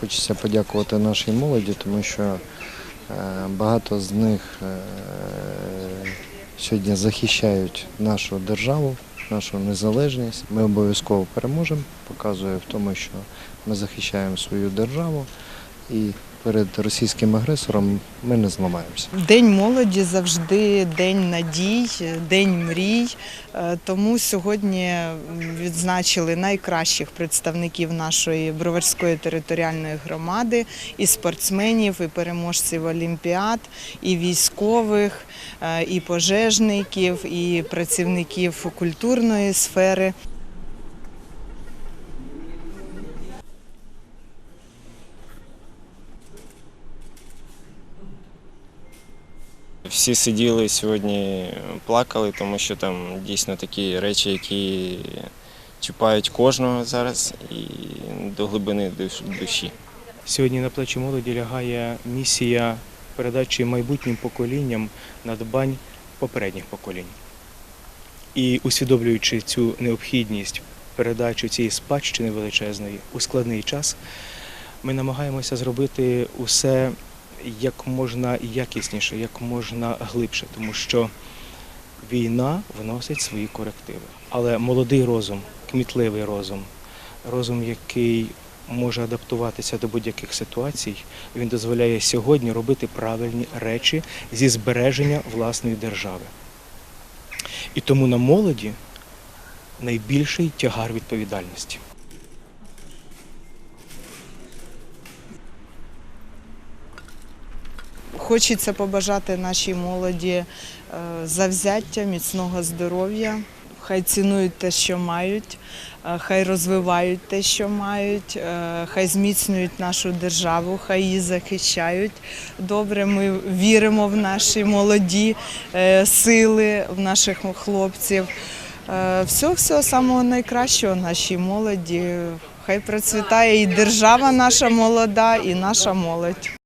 хочеться подякувати нашій молоді, тому що е, багато з них е, сьогодні захищають нашу державу, нашу незалежність. Ми обов'язково переможемо. Показує в тому, що ми захищаємо свою державу і перед російським агресором ми не зламаємося. День молоді завжди день надій, день мрій. Е, Тому сьогодні відзначили найкращих представників нашої броварської територіальної громади, і спортсменів, і переможців олімпіад, і військових, е, і пожежників, і працівників культурної сфери. Всі сиділи сьогодні, плакали, тому що там дійсно такі речі, які чіпають кожного зараз і до глибини душі. Сьогодні на плечі молоді лягає місія передачі майбутнім поколінням надбань попередніх поколінь. І усвідомлюючи цю необхідність передачі цієї спадщини величезної у складний час, ми намагаємося зробити усе як можна якісніше, як можна глибше, тому що війна вносить свої корективи. Але молодий розум, кмітливий розум, розум, який може адаптуватися до будь-яких ситуацій, він дозволяє сьогодні робити правильні речі зі збереження власної держави. І тому на молоді найбільший тягар відповідальності. Хочеться побажати нашій молоді е, завзяття, міцного здоров'я. Хай цінують те, що мають, е, хай розвивають те, що мають, е, хай зміцнюють нашу державу, хай її захищають. Добре, ми віримо в наші молоді сили, в наших хлопців. Всього всього самого найкращого нашій молоді. Хай процвітає і держава наша молода, і наша молодь.